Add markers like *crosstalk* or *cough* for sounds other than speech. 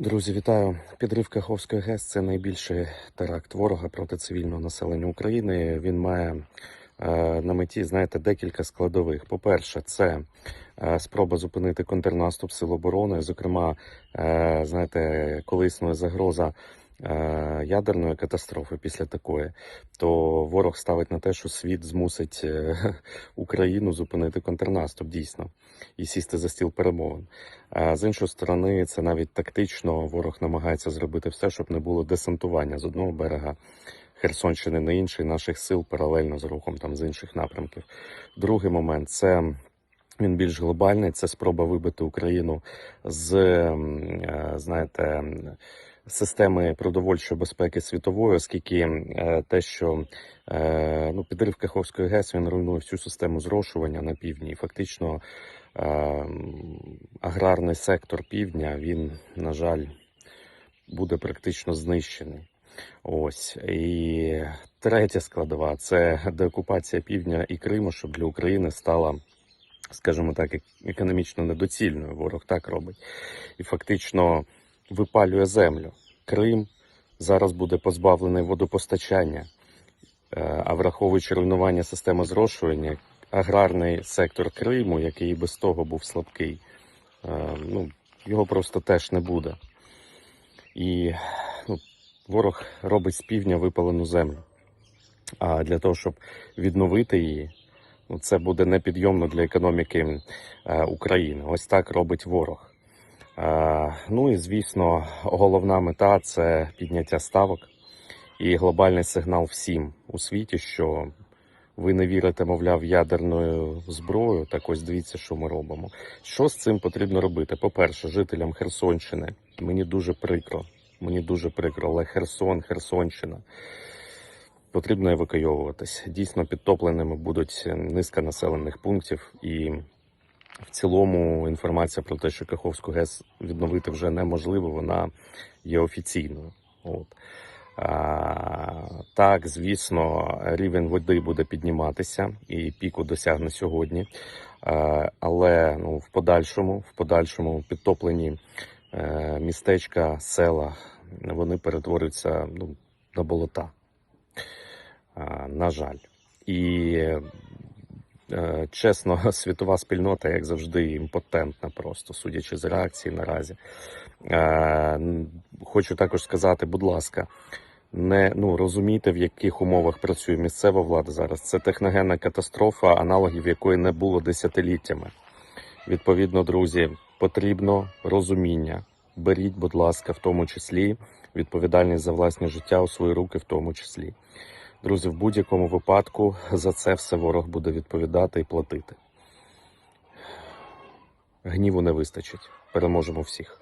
Друзі, вітаю! Підрив Каховської ГЕС це найбільший теракт ворога проти цивільного населення України. Він має е, на меті, знаєте, декілька складових. По-перше, це е, спроба зупинити контрнаступ сил оборони. Зокрема, е, знаєте, коли загроза ядерної катастрофи після такої, то ворог ставить на те, що світ змусить е, *laughs* Україну зупинити контрнаступ дійсно і сісти за стіл перемовин. А з іншої сторони, це навіть тактично ворог намагається зробити все, щоб не було десантування з одного берега Херсонщини на інший наших сил паралельно з рухом там з інших напрямків. Другий момент це. Він більш глобальний. Це спроба вибити Україну з е, знаєте системи продовольчої безпеки світової, оскільки е, те, що е, ну підрив Каховської ГЕС він руйнує всю систему зрошування на півдні. І фактично е, аграрний сектор півдня він, на жаль, буде практично знищений. Ось і третя складова це деокупація півдня і Криму, щоб для України стала, скажімо так, економічно недоцільною. Ворог так робить. І фактично випалює землю. Крим зараз буде позбавлений водопостачання, Е, а враховуючи руйнування системи зрошування, аграрний сектор Криму, який і без того був слабкий, е, ну, його просто теж не буде. І ну, ворог робить з півдня випалену землю. А для того, щоб відновити її, ну, це буде непідйомно для економіки е, України. Ось так робить ворог. Ну і звісно, головна мета це підняття ставок і глобальний сигнал всім у світі, що ви не вірите, мовляв, ядерною зброю. Так ось дивіться, що ми робимо. Що з цим потрібно робити? По-перше, жителям Херсонщини мені дуже прикро. Мені дуже прикро, але Херсон, Херсонщина. Потрібно евакуйовуватись. Дійсно, підтопленими будуть низка населених пунктів, і в цілому інформація про те, що Каховську ГЕС відновити вже неможливо, вона є офіційною. От. А, так, звісно, рівень води буде підніматися і піку досягне сьогодні. А, але ну, в подальшому, в подальшому підтоплені е, містечка, села, вони перетворюються ну, на болота. А, на жаль. І чесно, *laughs* світова спільнота, як завжди, імпотентна просто, судячи з реакції наразі. Е, Хочу також сказати, будь ласка, не ну розумійте, в яких умовах працює місцева влада зараз. Це техногенна катастрофа, аналогів якої не було десятиліттями. Відповідно, друзі, потрібно розуміння. Беріть, будь ласка, в тому числі відповідальність за власне життя у свої руки, в тому числі. Друзі, в будь-якому випадку за це все ворог буде відповідати і платити. Гніву не вистачить. Переможемо всіх.